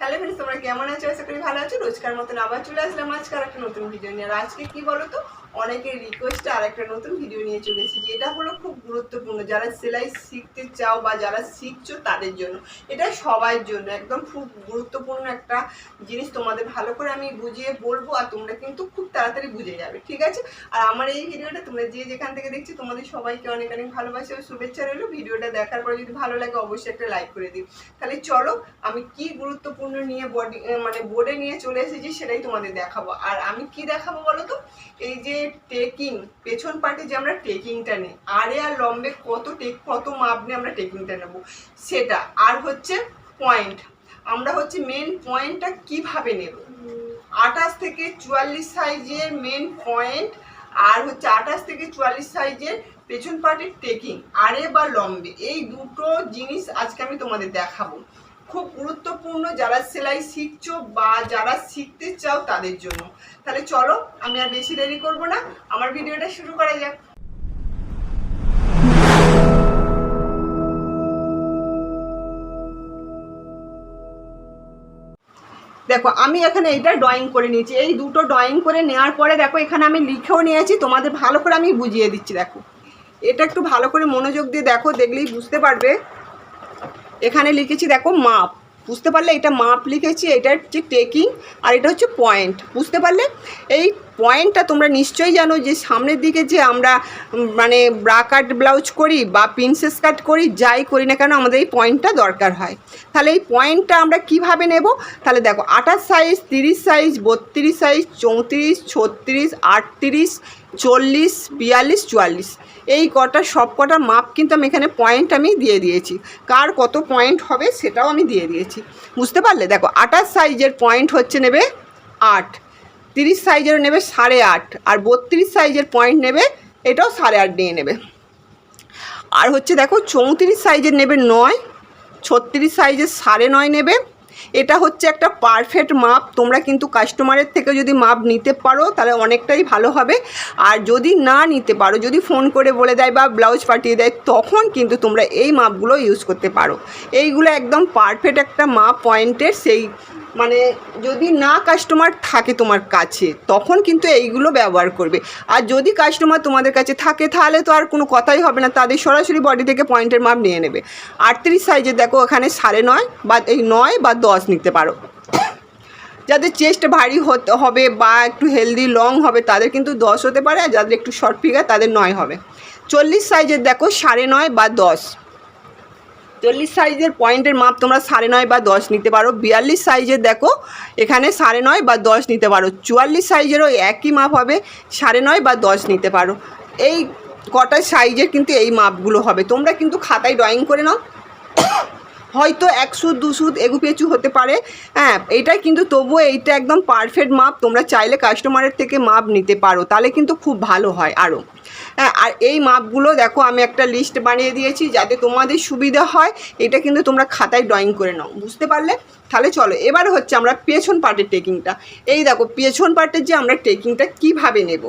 Hello friends তোমরা কেমন আছো? আশা করি ভালো আছো। রোজকার মতন আবার চলে আসলাম আজকে আর একটা নতুন ভিডিও নিয়ে। আর আজকে কি বলো তো? অনেকের রিকোয়েস্টে আর একটা নতুন ভিডিও নিয়ে চলে এসেছি। এটা হলো খুব গুরুত্বপূর্ণ। যারা সেলাই শিখতে চাও বা যারা শিখছো তাদের জন্য। এটা সবার জন্য। একদম খুব গুরুত্বপূর্ণ একটা জিনিস তোমাদের ভালো করে আমি বুঝিয়ে বলব আর তোমরা কিন্তু খুব তাড়াতাড়ি বুঝে যাবে, ঠিক আছে? আর আমার এই ভিডিওটা তোমরা যে যেখান থেকে দেখছি, তোমাদের সবাইকে অনেক অনেক ভালোবাসা ও শুভেচ্ছা রইল। ভিডিওটা দেখার পরে যদি ভালো লাগে, অবশ্যই একটা লাইক করে দিই তাহলে চলো, আমি কি গুরুত্বপূর্ণ নিয়ে বডি মানে বোর্ডে নিয়ে চলে এসেছি সেটাই তোমাদের দেখাবো। আর আমি কি দেখাবো বলো তো? এই যে টেকিং পেছন পার্টে যে আমরা টেকিংটা নিই। আরে আর লম্বে কত টেক কত মাপ নিয়ে আমরা টেকিংটা নেব। সেটা। আর হচ্ছে পয়েন্ট আমরা হচ্ছে মেন পয়েন্টটা কীভাবে নেব? আঠাশ থেকে চুয়াল্লিশ সাইজের মেন পয়েন্ট আর হচ্ছে আঠাশ থেকে চুয়াল্লিশ সাইজের পেছন পার্টের টেকিং আরে বা লম্বে। এই দুটো জিনিস আজকে আমি তোমাদের দেখাবো। খুব গুরুত্বপূর্ণ যারা সেলাই শিখছো বা যারা শিখতে চাও তাদের জন্য। তাহলে চলো, আমি আর বেশি দেরি করব না। আমার ভিডিওটা শুরু করা যাক। দেখো, আমি এখানে এইটা ড্রয়িং করে নিয়েছি। এই দুটো ড্রয়িং করে নেওয়ার পরে দেখো, এখানে আমি লিখেও নিয়েছি। তোমাদের ভালো করে আমি বুঝিয়ে দিচ্ছি, দেখো। এটা একটু ভালো করে মনোযোগ দিয়ে দেখো, দেখলেই বুঝতে পারবে। এখানে লিখেছি, দেখো, মাপ। বুঝতে পারলে এটা মাপ লিখেছি এটা হচ্ছে টেকিং, আর এটা হচ্ছে পয়েন্ট। বুঝতে পারলে? এই পয়েন্টটা তোমরা নিশ্চয়ই জানো যে সামনের দিকে যে আমরা মানে ব্রা কাট ব্লাউজ করি বা প্রিন্সেস কাট করি, যাই করি না কেন আমাদের এই পয়েন্টটা দরকার হয়। তাহলে এই পয়েন্টটা আমরা কীভাবে নেব? তাহলে দেখো, আঠাশ সাইজ তিরিশ সাইজ বত্রিশ সাইজ চৌত্রিশ, ছত্রিশ, আটত্রিশ, চল্লিশ, বিয়াল্লিশ, চুয়াল্লিশ। এই কটা, সব কটা মাপ কিন্তু আমি এখানে পয়েন্ট আমি দিয়ে দিয়েছি। কার কত পয়েন্ট হবে সেটাও আমি দিয়ে দিয়েছি। বুঝতে পারলে? দেখো, আঠাশ সাইজের পয়েন্ট হচ্ছে নেবে আট। তিরিশ সাইজের নেবে সাড়ে আট, আর বত্রিশ সাইজের পয়েন্ট নেবে, এটাও সাড়ে আট নিয়ে নেবে। আর হচ্ছে দেখো, চৌত্রিশ সাইজের নেবে নয়, ছত্রিশ সাইজের সাড়ে নয় নেবে। এটা হচ্ছে একটা পারফেক্ট মাপ, তোমরা কিন্তু কাস্টমারের থেকে যদি মাপ নিতে পারো, তাহলে অনেকটাই ভালো হবে। আর যদি না নিতে পারো, যদি ফোন করে বলে দেয় বা ব্লাউজ পাঠিয়ে দেয়, তখন কিন্তু তোমরা এই মাপগুলো ইউজ করতে পারো। এইগুলো একদম পারফেক্ট একটা মাপ পয়েন্টের সেই মানে যদি না কাস্টমার থাকে তোমার কাছে, তখন কিন্তু এইগুলো ব্যবহার করবে। আর যদি কাস্টমার তোমাদের কাছে থাকে, তাহলে তো আর কোনো কথাই হবে না। তাদের সরাসরি বডি থেকে পয়েন্টের মাপ নিয়ে নেবে। আটত্রিশ সাইজে দেখো এখানে সাড়ে নয় বা এই নয় বা দশ নিতে পারো। যাদের চেস্ট ভারী হতে, হবে বা একটু হেলদি লং হবে, তাদের কিন্তু দশ হতে পারে। আর যাদের একটু শর্ট ফিগার তাদের নয় হবে। চল্লিশ সাইজের দেখো, সাড়ে নয় বা দশ। চল্লিশ সাইজের পয়েন্টের মাপ তোমরা সাড়ে নয় বা দশ নিতে পারো। বিয়াল্লিশ সাইজের দেখো, এখানে সাড়ে নয় বা দশ নিতে পারো। চুয়াল্লিশ সাইজেরও একই মাপ হবে, সাড়ে নয় বা দশ নিতে পারো। এই কটা সাইজের কিন্তু এই মাপগুলো হবে। তোমরা কিন্তু খাতায় ড্রয়িং করে নাও। হয়তো এক সুদ দু সুদ এগু পেঁচু হতে পারে। হ্যাঁ এইটা কিন্তু তবুও এইটা একদম পারফেক্ট মাপ। তোমরা চাইলে কাস্টমারের থেকে মাপ নিতে পারো, তাহলে কিন্তু খুব ভালো হয় আরও হ্যাঁ আর এই মাপগুলো দেখো, আমি একটা লিস্ট বানিয়ে দিয়েছি যাতে তোমাদের সুবিধা হয়। এটা কিন্তু তোমরা খাতায় ড্রয়িং করে নাও, বুঝতে পারলে? তাহলে চলো, এবার হচ্ছে আমরা পেছন পার্টের টেকিংটা এই দেখো, পেছন পার্টের যে আমরা টেকিংটা কীভাবে নেব?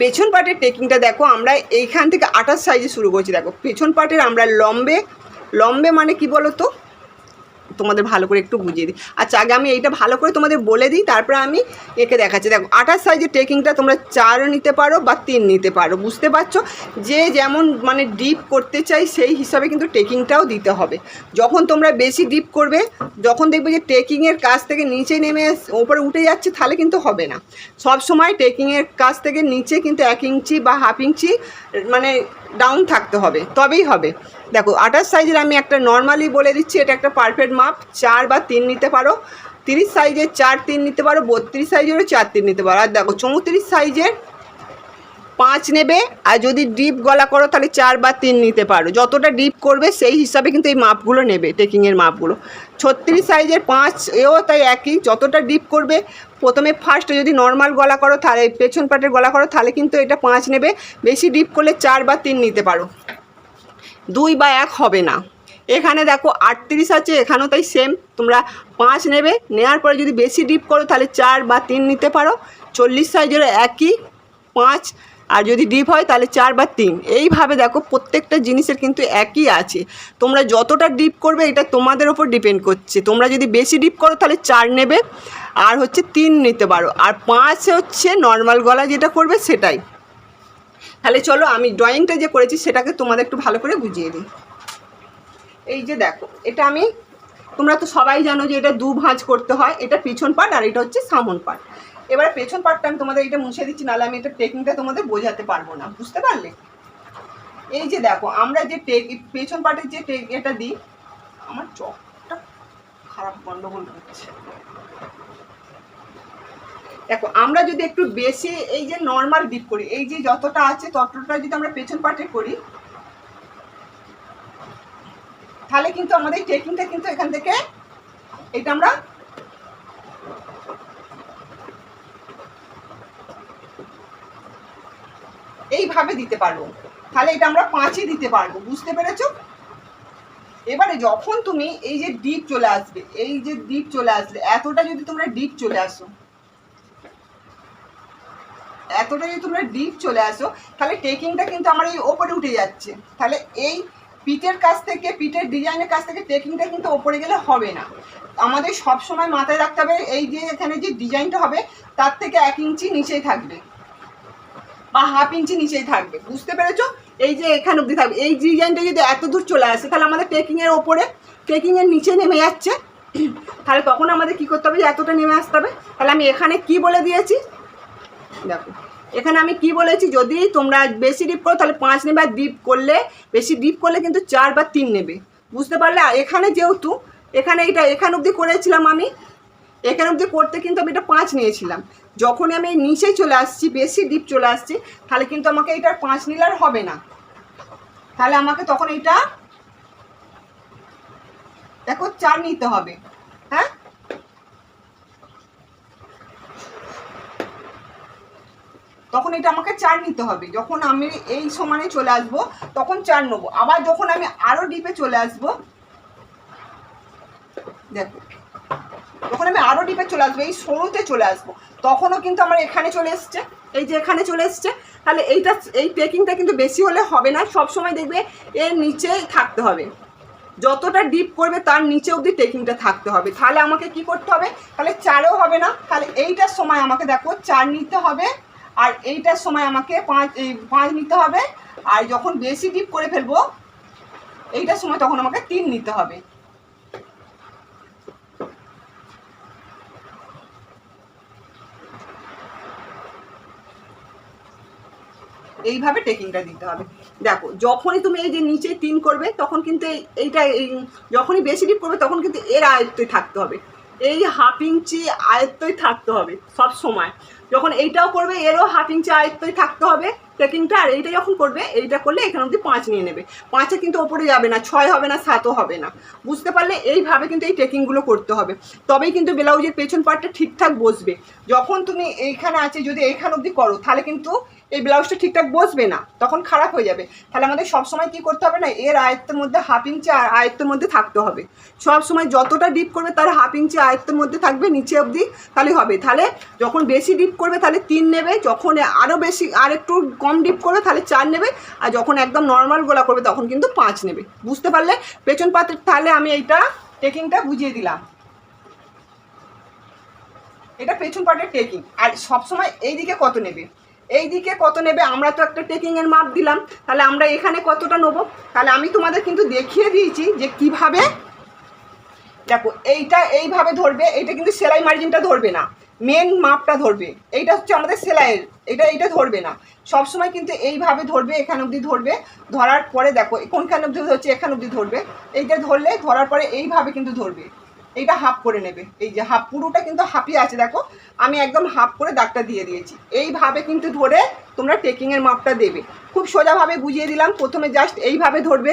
পেছন পার্টের টেকিংটা দেখো, আমরা এইখান থেকে আঠাশ সাইজে শুরু করছি। দেখো, পেছন পার্টের আমরা লম্বে লম্বে মানে কি বলো তো তোমাদের ভালো করে একটু বুঝিয়ে দিই। আচ্ছা আগে আমি এইটা ভালো করে তোমাদের বলে দিই, তারপরে আমি একে দেখাচ্ছি। দেখো আঠাশ সাইজের টেকিংটা তোমরা চার নিতে পারো বা তিন নিতে পারো, বুঝতে পারছ? যে যেমন মানে ডিপ করতে চাই, সেই হিসাবে কিন্তু টেকিংটাও দিতে হবে। যখন তোমরা বেশি ডিপ করবে, যখন দেখবে যে টেকিংয়ের কাছ থেকে নিচে নেমে ওপরে উঠে যাচ্ছে, তাহলে কিন্তু হবে না। সব সময় টেকিংয়ের কাছ থেকে নিচে কিন্তু এক ইঞ্চি বা হাফ ইঞ্চি মানে ডাউন থাকতে হবে, তবেই হবে। দেখো, আঠাশ সাইজের আমি একটা নর্মালি বলে দিচ্ছি, এটা একটা পারফেক্ট মাপ, চার বা তিন নিতে পারো। তিরিশ সাইজের চার তিন নিতে পারো, বত্রিশ সাইজেরও চার তিন নিতে পারো। আর দেখো, চৌত্রিশ সাইজের পাঁচ নেবে, আর যদি ডিপ গলা করো তাহলে চার বা তিন নিতে পারো। যতটা ডিপ করবে সেই হিসাবে কিন্তু এই মাপগুলো নেবে টেকিংয়ের মাপগুলো। ছত্রিশ সাইজের পাঁচ, এও তাই একই। যতটা ডিপ করবে, প্রথমে ফার্স্টে যদি নর্মাল গলা করো, তাহলে পেছন পাটের গলা করো, তাহলে কিন্তু এটা পাঁচ নেবে। বেশি ডিপ করলে চার বা তিন নিতে পারো। দুই বা এক হবে না। এখানে দেখো আটত্রিশ আছে, এখানেও তাই সেম তোমরা পাঁচ নেবে নেওয়ার পরে যদি বেশি ডিপ করো, তাহলে চার বা তিন নিতে পারো। চল্লিশ সাইজেরও একই। পাঁচ আর যদি ডিপ হয় তাহলে চার বা তিন। এইভাবে দেখো প্রত্যেকটা জিনিসের কিন্তু একই আছে। তোমরা যতটা ডিপ করবে এটা তোমাদের ওপর ডিপেন্ড করছে। তোমরা যদি বেশি ডিপ করো তাহলে চার নেবে, আর হচ্ছে তিন নিতে পারো। আর পাঁচ হচ্ছে নর্মাল গলা যেটা করবে সেটাই। তাহলে চলো আমি ড্রয়িংটা যে করেছি সেটাকে তোমাদের একটু ভালো করে বুঝিয়ে দিই। এই যে দেখো, এটা আমি, তোমরা তো সবাই জানো যে এটা দু ভাঁজ করতে হয়। এটা পিছন পার্ট আর এটা হচ্ছে সামন পার্ট এবারে পেছন পার্টটা আমি তোমাদের এটা মুছে দিচ্ছি, নাহলে আমি এটা টেকনিকটা তোমাদের বোঝাতে পারব না। বুঝতে পারলে? এই যে দেখো, আমরা যে টেক পেছন পার্টের যে টেক এটা দিই, আমার চকটা খারাপ গন্ডগোল হচ্ছে। দেখো, আমরা যদি একটু বেশি এই যে নর্মাল ডিপ করি, এই যে যতটা আছে ততটা যদি আমরা পেছন পার্টে করি, তাহলে কিন্তু আমাদের টেকিংটা কিন্তু এখান থেকে, এটা আমরা এইভাবে দিতে পারব। তাহলে এটা আমরা পাঁচে দিতে পারব, বুঝতে পেরেছ? এবারে যখন তুমি এই যে ডিপ চলে আসবে, এই যে ডিপ চলে আসবে এতটা যদি তোমরা ডিপ চলে আসো, এতটা যদি তোমরা ডিপ চলে আসো, তাহলে টেকিংটা কিন্তু আমার এই ওপরে উঠে যাচ্ছে। তাহলে এই পিঠের কাছ থেকে, পিঠের ডিজাইনের কাছ থেকে টেকিংটা কিন্তু ওপরে গেলে হবে না। আমাদের সব সময় মাথায় রাখতে হবে, এই যে এখানে যে ডিজাইনটা হবে, তার থেকে এক ইঞ্চি নিচেই থাকবে। বা হাফ ইঞ্চি নিচেই থাকবে, বুঝতে পেরেছ? এই যে এখানে অবধি থাকবে, এই ডিজাইনটা যদি এত দূর চলে আসে, তাহলে আমাদের টেকিংয়ের ওপরে টেকিংয়ের নিচে নেমে যাচ্ছে। তাহলে তখন আমাদের কি করতে হবে যে এতটা নেমে আসতে হবে? তাহলে আমি এখানে কি বলে দিয়েছি? দেখো, এখানে আমি কি বলেছি? যদি তোমরা বেশি ডিপ করো, তাহলে পাঁচ নেবে আর ডিপ করলে, বেশি ডিপ করলে কিন্তু চার বা তিন নেবে। বুঝতে পারলে? এখানে যেহেতু, এখানে এটা এখান অবধি করেছিলাম আমি এখান অবধি করতে কিন্তু আমি এটা পাঁচ নিয়েছিলাম। যখনই আমি নিচে চলে আসছি, বেশি ডিপ চলে আসছি, তাহলে কিন্তু আমাকে এটার পাঁচ নিলে আর হবে না। তাহলে আমাকে তখন এটা দেখো চার নিতে হবে হ্যাঁ? তখন এটা আমাকে চার নিতে হবে। যখন আমি এই সমানে চলে আসব, তখন চার নেব। আবার যখন আমি আরও ডিপে চলে আসব, দেখো যখন আমি আরও ডিপে চলে আসব, এই সরুতে চলে আসব। তখনও কিন্তু আমার এখানে চলে এসছে, এই যে এখানে চলে এসছে। তাহলে এইটা, এই পেকিংটা কিন্তু বেশি হলে হবে না সব সময় দেখবে এর নিচেই থাকতে হবে। যতটা ডিপ করবে তার নিচে অবধি টেকিংটা থাকতে হবে। তাহলে আমাকে কি করতে হবে? তাহলে চারেও হবে না, তাহলে এইটার সময় আমাকে দেখো চার নিতে হবে, আর এইটার সময় আমাকে পাঁচ, এই পাঁচ নিতে হবে, আর যখন বেশি ডিপ করে ফেলব, এইটার সময় তখন আমাকে তিন নিতে হবে। এইভাবে টেকিংটা দিতে হবে। দেখো, যখনই তুমি এই যে নিচে তিন করবে, তখন কিন্তু এই, এইটা এই, যখনই বেশি ডিপ করবে, তখন কিন্তু এর আয়ত্তই থাকতে হবে। এই হাফ ইঞ্চি আয়ত্তই থাকতে হবে সব সময়। যখন এইটাও করবে, এরও হাফ ইঞ্চি আয়ত্তই থাকতে হবে টেকিংটা আর এইটা যখন করবে, এইটা করলে এখানে অবধি পাঁচ নিয়ে নেবে। পাঁচে কিন্তু ওপরে যাবে না, ছয় হবে না, সাতও হবে না। বুঝতে পারলে এইভাবে কিন্তু এই টেকিংগুলো করতে হবে। তবেই কিন্তু ব্লাউজের পেছন পার্টটা ঠিকঠাক বসবে। যখন তুমি এইখানে আছে, যদি এইখান অবধি করো, তাহলে কিন্তু এই ব্লাউজটা ঠিকঠাক বসবে না, তখন খারাপ হয়ে যাবে। তাহলে আমাদের সবসময় কি করতে হবে না, এর আয়ত্তের মধ্যে হাফ ইঞ্চি আর আয়ত্তের মধ্যে থাকতে হবে। সব সময় যতটা ডিপ করবে, তার হাফ ইঞ্চি আয়ত্তের মধ্যে থাকবে, নিচে অবধি তাহলে হবে। তাহলে যখন বেশি ডিপ করবে, তাহলে তিন নেবে। যখন আরও বেশি, আর একটু কম ডিপ করবে, তাহলে চার নেবে। আর যখন একদম নর্মাল গোলা করবে, তখন কিন্তু পাঁচ নেবে। বুঝতে পারলে? পেছন পাতে, তাহলে আমি এইটা টেকিংটা বুঝিয়ে দিলাম। এটা পেছন পাটের টেকিং আর সবসময় এইদিকে কত নেবে? এই দিকে কত নেবে? আমরা তো একটা টেকিংয়ের মাপ দিলাম। তাহলে আমরা এখানে কতটা নেব? তাহলে আমি তোমাদের কিন্তু দেখিয়ে দিয়েছি যে কীভাবে দেখো, এইটা এইভাবে ধরবে, এইটা কিন্তু সেলাই মার্জিনটা ধরবে না। মেন মাপটা ধরবে। এইটা হচ্ছে আমাদের সেলাইয়ের এটা এইটা ধরবে না। সবসময় কিন্তু এইভাবে ধরবে, এখান অবধি ধরবে। ধরার পরে দেখো, কোনখান অবধি হচ্ছে, এখান অবধি ধরবে। এইটা ধরলে, ধরার পরে এইভাবে কিন্তু ধরবে। এইটা হাফ করে নেবে। এই যে হাফ পুরোটা কিন্তু হাফই আছে, দেখো। আমি একদম হাফ করে দাগটা দিয়ে দিয়েছি। এইভাবে কিন্তু ধরে তোমরা টেকিংয়ের মাপটা দেবে। খুব সোজাভাবে বুঝিয়ে দিলাম। প্রথমে জাস্ট এইভাবে ধরবে।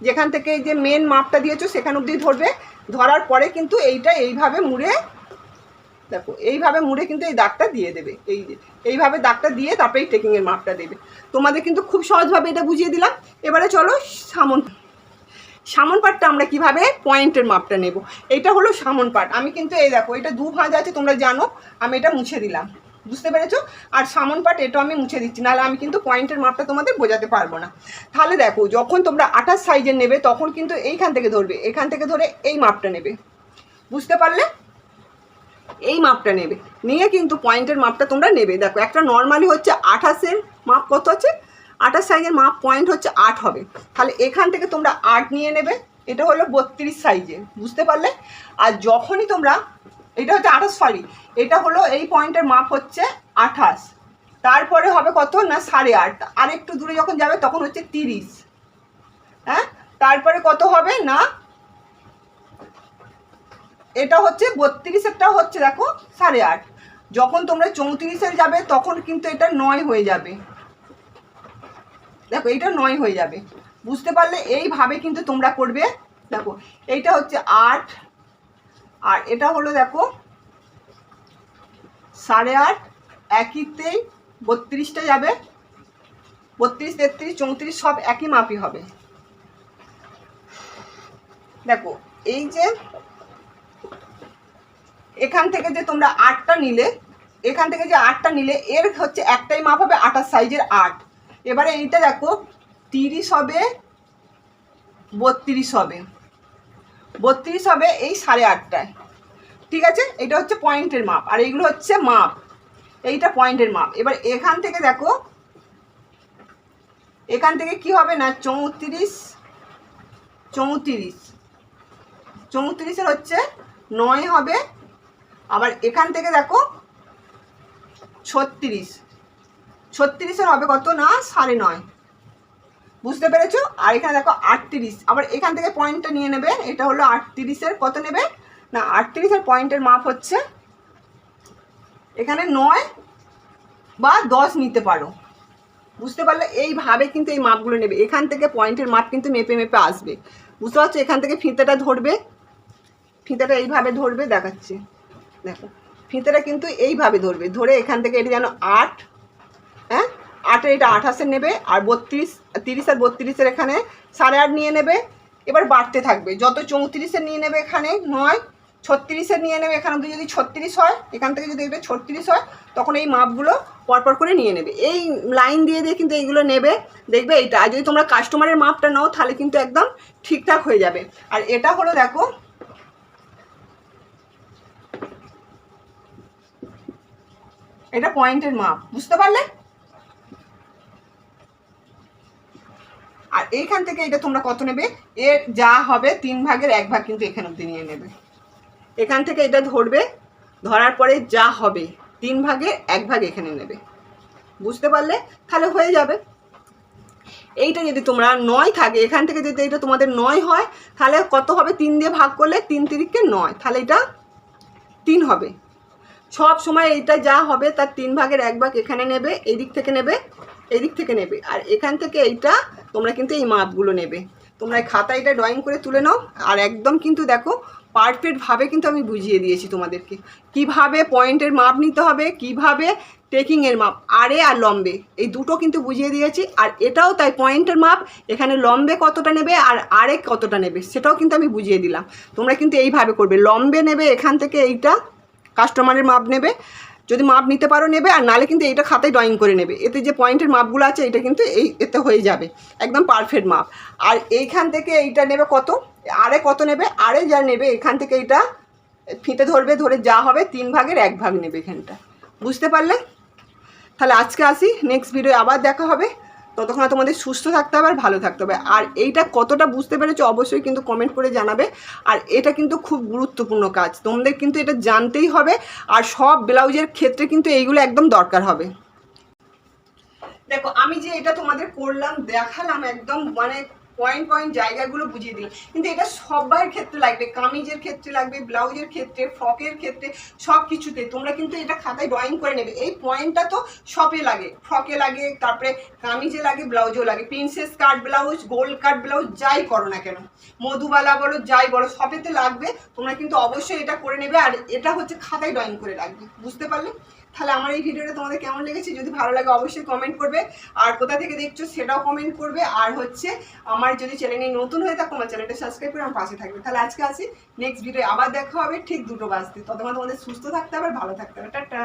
যেখান থেকে যে মেন মাপটা দিয়েছ, সেখান অবধি ধরবে। ধরার পরে কিন্তু এইটা এইভাবে মুড়ে দেখো, এইভাবে মুড়ে কিন্তু এই দাগটা দিয়ে দেবে। এই যে, এইভাবে দাগটা দিয়ে তারপরে এই টেকিংয়ের মাপটা দেবে। তোমাদের কিন্তু খুব সহজভাবে এটা বুঝিয়ে দিলাম। এবারে চলো সামন সামন পাটটা আমরা কীভাবে পয়েন্টের মাপটা নেব? এটা হলো সামন পাট। আমি কিন্তু এই দেখো, এটা দু ভাঁজ আছে, তোমরা জানো, আমি এটা মুছে দিলাম। বুঝতে পেরেছ? আর সামন পাট, এটাও আমি মুছে দিচ্ছি, নাহলে আমি কিন্তু পয়েন্টের মাপটা তোমাদের বোঝাতে পারব না। তাহলে দেখো, যখন তোমরা আঠাশ সাইজের নেবে, তখন কিন্তু এইখান থেকে ধরবে, এখান থেকে ধরে এই মাপটা নেবে। বুঝতে পারলে? এই মাপটা নেবে। নিয়ে কিন্তু পয়েন্টের মাপটা তোমরা নেবে। দেখো, একটা নর্মালি হচ্ছে আঠাশের মাপ কত আছে? আঠাশ সাইজের মাপ পয়েন্ট হচ্ছে আট হবে। তাহলে এখান থেকে তোমরা আট নিয়ে নেবে। এটা হলো বত্রিশ সাইজে বুঝতে পারলে? আর যখনই তোমরা, এটা হচ্ছে আঠাশ সরি এটা হলো এই পয়েন্টের মাপ হচ্ছে আঠাশ। তারপরে হবে কত? না, সাড়ে আট। আর একটু দূরে যখন যাবে, তখন হচ্ছে তিরিশ। হ্যাঁ? তারপরে কত হবে? না এটা হচ্ছে বত্রিশেরটা হচ্ছে দেখো সাড়ে আট। যখন তোমরা চৌত্রিশের যাবে, তখন কিন্তু এটা নয় হয়ে যাবে। দেখো, এটা নয় হয়ে যাবে। বুঝতে পারলে এইভাবে কিন্তু তোমরা করবে। দেখো, এইটা হচ্ছে আট। আর এটা হলো দেখো সাড়ে আট একইতেই বত্রিশটা যাবে। বত্রিশ, তেত্রিশ, চৌত্রিশ সব একই মাপই হবে। দেখো, এই যে এখান থেকে যে তোমরা আটটা নিলে, এখান থেকে যে আটটা নিলে, এর হচ্ছে একটাই মাপ হবে আটার সাইজের আট। এবারে এইটা দেখো, তিরিশ হবে, বত্রিশ হবে। বত্রিশ হবে এই সাড়ে আটটায়। ঠিক আছে? এটা হচ্ছে পয়েন্টের মাপ, আর এইগুলো হচ্ছে মাপ। এইটা পয়েন্টের মাপ। এবার এখান থেকে দেখো, এখান থেকে কি হবে না, চৌত্রিশ চৌত্রিশ। চৌত্রিশের হচ্ছে নয় হবে আবার এখান থেকে দেখো, ছত্রিশ। ছত্রিশের হবে কত না? সাড়ে নয়। বুঝতে পেরেছ? আর এখানে দেখো আটত্রিশ। আবার এখান থেকে পয়েন্টটা নিয়ে নেবে, এটা হলো আটত্রিশের কত নেবে? না, আটত্রিশের পয়েন্টের মাপ হচ্ছে, এখানে নয় বা দশ নিতে পারো। বুঝতে পারলে এইভাবে কিন্তু এই মাপগুলো নেবে। এখান থেকে পয়েন্টের মাপ কিন্তু মেপে মেপে আসবে। বুঝতে পারছ? এখান থেকে ফিতেটা ধরবে। ফিতেটা এইভাবে ধরবে, দেখাচ্ছে। দেখো। ফিতেটা কিন্তু এইভাবে ধরবে। ধরে এখান থেকে এটা যেন আট হ্যাঁ? আটের এটা আঠাশের নেবে আর বত্রিশ, তিরিশ আর বত্রিশের এখানে সাড়ে আট নিয়ে নেবে। এবার বাড়তে থাকবে। যত চৌত্রিশের নিয়ে নেবে এখানে নয় ছত্রিশের নিয়ে নেবে এখানে অবধি যদি ছত্রিশ হয়, এখান থেকে যদি এটা ছত্রিশ হয়, তখন এই মাপগুলো পরপর করে নিয়ে নেবে। এই লাইন দিয়ে দিয়ে কিন্তু এইগুলো নেবে। দেখবে এইটা। আর যদি তোমরা কাস্টমারের মাপটা নাও, তাহলে কিন্তু একদম ঠিকঠাক হয়ে যাবে। আর এটা হলো, দেখো এটা পয়েন্টের মাপ, বুঝতে পারলে? আর এইখান থেকে এটা তোমরা কত নেবে? এর যা হবে তিন ভাগের এক ভাগ কিন্তু এখান অব্দি নিয়ে নেবে। এখান থেকে এটা ধরবে, ধরার পরে যা হবে, তিন ভাগের এক ভাগ এখানে নেবে। বুঝতে পারলে? তাহলে হয়ে যাবে। এইটা যদি তোমরা নয় থাকে, এখান থেকে যদি এটা তোমাদের নয় হয়, তাহলে কত হবে? তিন দিয়ে ভাগ করলে তিন তিরিখকে নয়। তাহলে এটা তিন হবে। সব সময় এইটা যা হবে তার তিন ভাগের এক ভাগ এখানে নেবে এই দিক থেকে নেবে এই দিক থেকে নেবে। আর এখান থেকে এইটা তোমরা কিন্তু এই মাপগুলো নেবে। তোমরা খাতা এটা ড্রয়িং করে তুলে নাও। আর একদম কিন্তু দেখো পারফেক্টভাবে কিন্তু আমি বুঝিয়ে দিয়েছি তোমাদেরকে। কীভাবে পয়েন্টের মাপ নিতে হবে, কীভাবে টেকিংয়ের মাপ, আরে আর লম্বে। এই দুটো কিন্তু বুঝিয়ে দিয়েছি। আর এটাও তাই পয়েন্টের মাপ, এখানে লম্বে কতটা নেবে আর আরে কতটা নেবে, সেটাও কিন্তু আমি বুঝিয়ে দিলাম। তোমরা কিন্তু এইভাবে করবে। লম্বে নেবে এখান থেকে এইটা কাস্টমারের মাপ নেবে, যদি মাপ নিতে পারো নেবে, আর নালে কিন্তু এইটা খাতায় ড্রয়িং করে নেবে। এতে যে পয়েন্টের মাপগুলো আছে, এটা কিন্তু এই, এতে হয়ে যাবে। একদম পারফেক্ট মাপ। আর এইখান থেকে এইটা নেবে কত? আরে কত নেবে? আরে যা নেবে, এখান থেকে এইটা ফিতে ধরবে, ধরে যা হবে, তিন ভাগের এক ভাগ নেবে এখানটা। বুঝতে পারলে? তাহলে আজকে আসি নেক্সট ভিডিও আবার দেখা হবে। ততক্ষণ তোমাদের সুস্থ থাকতে হবে আর ভালো থাকতে হবে। আর এইটা কতটা বুঝতে পেরেছ অবশ্যই কিন্তু কমেন্ট করে জানাবে। আর এটা কিন্তু খুব গুরুত্বপূর্ণ কাজ। তোমাদের কিন্তু এটা জানতেই হবে। আর সব ব্লাউজের ক্ষেত্রে কিন্তু এইগুলো একদম দরকার হবে। দেখো, আমি যে এটা তোমাদের করলাম, দেখালাম একদম মানে পয়েন্ট পয়েন্ট জায়গাগুলো বুঝিয়ে দিলাম কিন্তু এটা সবার ক্ষেত্রে লাগবে, কামিজের ক্ষেত্রে লাগবে, ব্লাউজের ক্ষেত্রে, ফ্রকের ক্ষেত্রে সব কিছুতে তোমরা কিন্তু এটা খাতায় ড্রয়িং করে নেবে। এই পয়েন্টটা তো সবে লাগে, ফ্রকে লাগে, তারপরে কামিজে লাগে, ব্লাউজেও লাগে। Princess cut blouse gold cut blouse যাই করো না কেন। মধুবালা বলো, যাই বলো সবেতে লাগবে। তোমরা কিন্তু অবশ্যই এটা করে নেবে। আর এটা হচ্ছে খাতায় ড্রয়িং করে রাখবে। বুঝতে পারলে? তাহলে আমার এই ভিডিওটা তোমাদের কেমন লেগেছে? যদি ভালো লাগে অবশ্যই কমেন্ট করবে। আর কোথা থেকে দেখছ সেটাও কমেন্ট করবে। আর হচ্ছে, আমার যদি চ্যানেলে নতুন হয়ে থাকো, আমার চ্যানেলটা সাবস্ক্রাইব করে আমার পাশে থাকবে। তাহলে আজকে আসি নেক্সট ভিডিও আবার দেখা হবে, ঠিক দুটো বাজতে। ততক্ষণ তোমাদের সুস্থ থাকতে হবে, ভালো থাকতে হবে। টাটা!